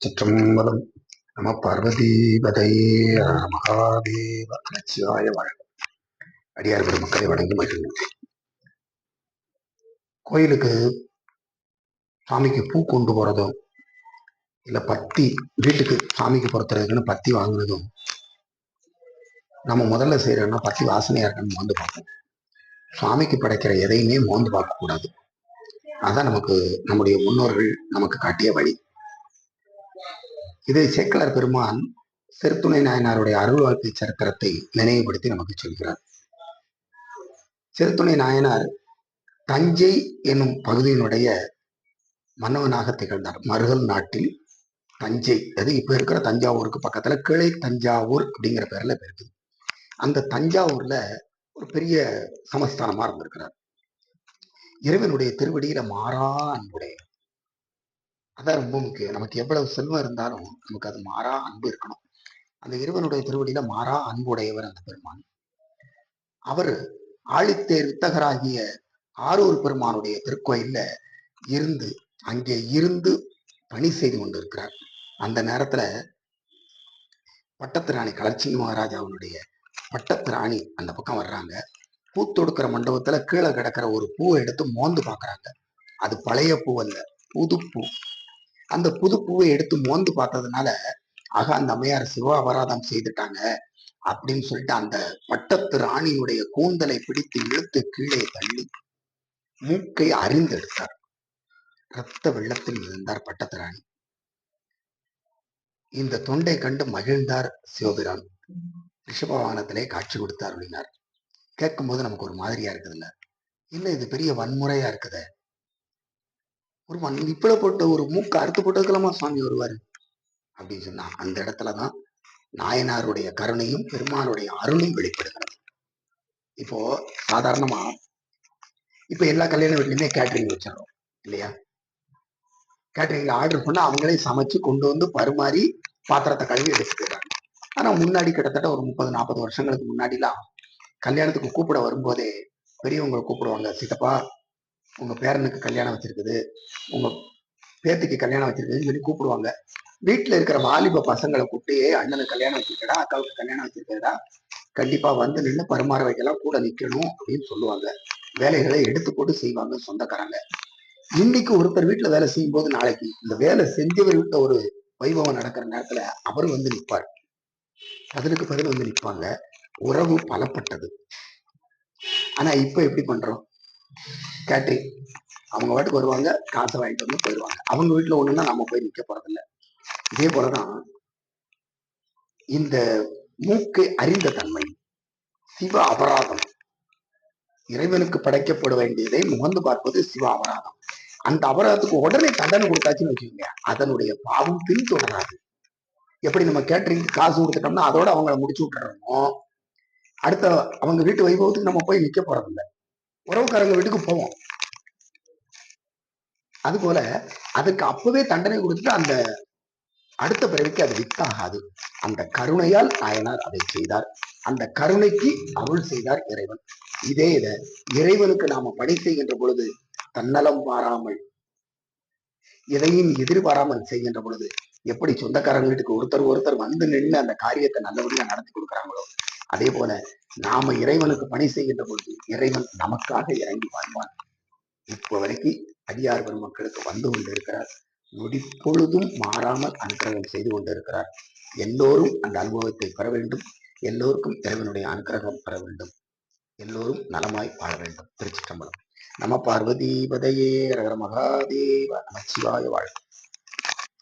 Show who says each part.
Speaker 1: சிற்றம்பலம் நம பார்வதீபதை மகாதேவ அலட்சியாய வழங்கும் அடியார் பெருமக்களை வணங்கி மகிழ்ந்தேன் கோயிலுக்கு சாமிக்கு பூ கொண்டு போறதும் இல்ல பத்தி வீட்டுக்கு சாமிக்கு பொறுத்துறதுக்குன்னு பத்தி வாங்குனதும் நம்ம முதல்ல செய்யறோம்னா பத்தி வாசனையா இருக்குன்னு மோந்து பார்ப்போம் சுவாமிக்கு படைக்கிற எதையுமே மோந்து பார்க்க கூடாது அதான் நமக்கு நம்முடைய முன்னோர்கள் நமக்கு காட்டிய வழி. இதை சேக்கலர் பெருமான் செருத்துணை நாயனாருடைய அருள் வாழ்க்கை சரித்திரத்தை நினைவுபடுத்தி நமக்கு சொல்கிறார். செருத்துணை நாயனார் தஞ்சை என்னும் பகுதியினுடைய மன்னவனாக திகழ்ந்தார். மருகல் நாட்டில் தஞ்சை அது இப்ப இருக்கிற தஞ்சாவூருக்கு பக்கத்துல கிளை தஞ்சாவூர் அப்படிங்கிற பேர்ல இருக்குது. அந்த தஞ்சாவூர்ல ஒரு பெரிய சமஸ்தானமா இருந்திருக்கிறார். இறைவனுடைய திருவடியில மாறா அன்புடைய அதான் ரொம்ப முக்கியம். நமக்கு எவ்வளவு செல்வம் இருந்தாலும் நமக்கு அது மாறா அன்பு இருக்கணும். அந்த இறைவனுடைய திருவடியில மாறா அன்புடையவர் அந்த பெருமான். அவர் ஆழித்தேர் வித்தகராகிய ஆரூர் பெருமானுடைய திருக்கோயில்ல இருந்து அங்கே இருந்து பணி செய்து கொண்டிருக்கிறார். அந்த நேரத்துல பட்டத்து ராணி கலர்ச்சி மகாராஜாவுடைய பட்டத்து ராணி அந்த பக்கம் வர்றாங்க. பூ தொடுக்கிற மண்டபத்துல கீழே கிடக்கிற ஒரு பூவை எடுத்து மோந்து பாக்குறாங்க. அது பழைய பூ அல்ல புதுப்பூ. அந்த புது பூவை எடுத்து மோந்து பார்த்ததுனால ஆக அந்த அம்மையார் சிவ அபராதம் செய்துட்டாங்க அப்படின்னு சொல்லிட்டு அந்த பட்டத்து ராணியுடைய கூந்தலை பிடித்து இழுத்து கீழே தள்ளி மூக்கை அறிந்தெடுத்தார் ரத்த வெள்ளத்தில் இருந்தார் பட்டத்து ராணி. இந்த தொண்டை கண்டு மகிழ்ந்தார் சிவபிரான். ரிஷபவாகனத்திலே காட்சி கொடுத்தார் அப்படின்னார். கேட்கும் போது நமக்கு ஒரு மாதிரியா இருக்குதுல்ல. இல்ல இது பெரிய வன்முறையா இருக்குதே? ஒரு மண் இப்பட போட்ட ஒரு மூக்கு அறுத்து போட்டதுக்கெல்லாமா சுவாமி வருவாரு? அப்படின்னு சொன்னா அந்த இடத்துலதான் நாயனாருடைய கருணையும் பெருமானுடைய அருளும் வெளிப்படுகிறது. இப்போ சாதாரணமா இப்ப எல்லா கல்யாண வீட்லயுமே கேட்டரிங் வச்சிடறோம் இல்லையா? கேட்டரிங்ல ஆர்டர் பண்ணா அவங்களே சமைச்சு கொண்டு வந்து பருமாறி பாத்திரத்தை கழுவி எடுத்துக்கிறாங்க ஆனா முன்னாடி கிட்டத்தட்ட ஒரு முப்பது நாற்பது வருஷங்களுக்கு முன்னாடிலாம் கல்யாணத்துக்கு கூப்பிட வரும்போதே பெரியவங்களை கூப்பிடுவாங்க சித்தப்பா உங்க பேரனுக்கு கல்யாணம் வச்சிருக்குது. உங்க பேத்திக்கு கல்யாணம் வச்சிருக்குதுன்னு சொல்லி கூப்பிடுவாங்க. வீட்டுல இருக்கிற வாலிப பசங்களை கூப்பிட்டு அண்ணனுக்கு கல்யாணம் வச்சிருக்கடா அக்காவுக்கு கல்யாணம் வச்சிருக்கடா கண்டிப்பா வந்து நின்று பரிமாற வைக்கலாம் கூட நிக்கணும் அப்படின்னு சொல்லுவாங்க. வேலைகளை எடுத்து போட்டு செய்வாங்க சொந்தக்காரங்க. இன்னைக்கு ஒருத்தர் வீட்டுல வேலை செய்யும் போது நாளைக்கு இந்த வேலை செஞ்சவர் வீட்டுல ஒரு வைபவம் நடக்கிற நேரத்துல அவர் வந்து நிற்பார் பதிலுக்கு பதில் வந்து நிற்பாங்க உறவு பலப்பட்டது. ஆனா இப்ப எப்படி பண்றோம்? கேட்டு அவங்க வாட்டுக்கு வருவாங்க காசை வாங்கிட்டு வந்து போயிடுவாங்க. அவங்க வீட்டுல ஒண்ணுன்னா நம்ம போய் நிக்க போறதில்ல. இதே போலதான் இந்த மூக்கு அறிந்த தன்மை சிவ அபராதம் இறைவனுக்கு படைக்கப்பட வேண்டியதை முகந்து பார்ப்பது சிவ அபராதம். அந்த அபராதத்துக்கு உடனே தண்டனை கொடுத்தாச்சுன்னு வச்சுக்கோங்க அதனுடைய பாவம் பின்தொடராது. எப்படி நம்ம கேட்டரிங் காசு கொடுத்துட்டோம்னா அதோட அவங்கள முடிச்சு விட்டுறோமோ அடுத்த அவங்க வீட்டு வைபவத்துக்கு நம்ம போய் நிக்க போறதில்லை. உறவுக்காரங்க வீட்டுக்கு போவோம். அது போல அதுக்கு அப்பவே தண்டனை கொடுத்துட்டு அந்த அடுத்த பிறவிக்கு அது வித்தாகாது. அந்த கருணையால் நாயனார் அதை செய்தார். அந்த கருணைக்கு அருள் செய்தார் இறைவன். இதே இத இறைவனுக்கு நாம பணி செய்கின்ற பொழுது தன்னலம் பாராமல் எதையும் எதிர்பாராமல் செய்கின்ற பொழுது எப்படி சொந்தக்காரங்க வீட்டுக்கு ஒருத்தர் ஒருத்தர் வந்து நின்று அந்த காரியத்தை நல்லபடியா நடத்தி கொடுக்குறாங்களோ அதே போல நாம இறைவனுக்கு பணி செய்கின்ற பொழுது இறைவன் நமக்காக இறங்கி வாழ்வான். இப்போ வரைக்கும் அடியார் பெருமக்களுக்கு வந்து கொண்டிருக்கிறார். நொடிப்பொழுதும் மாறாமல் அனுக்கிரகம் செய்து கொண்டிருக்கிறார். எல்லோரும் அந்த அனுபவத்தை பெற வேண்டும். எல்லோருக்கும் இறைவனுடைய அனுக்கிரகம் பெற வேண்டும். எல்லோரும் நலமாய் வாழ வேண்டும். திருச்சிற்றம்பலம். நம பார்வதி பதையே ரகர மகாதேவ நமச்சிவாய வாழ்க்கை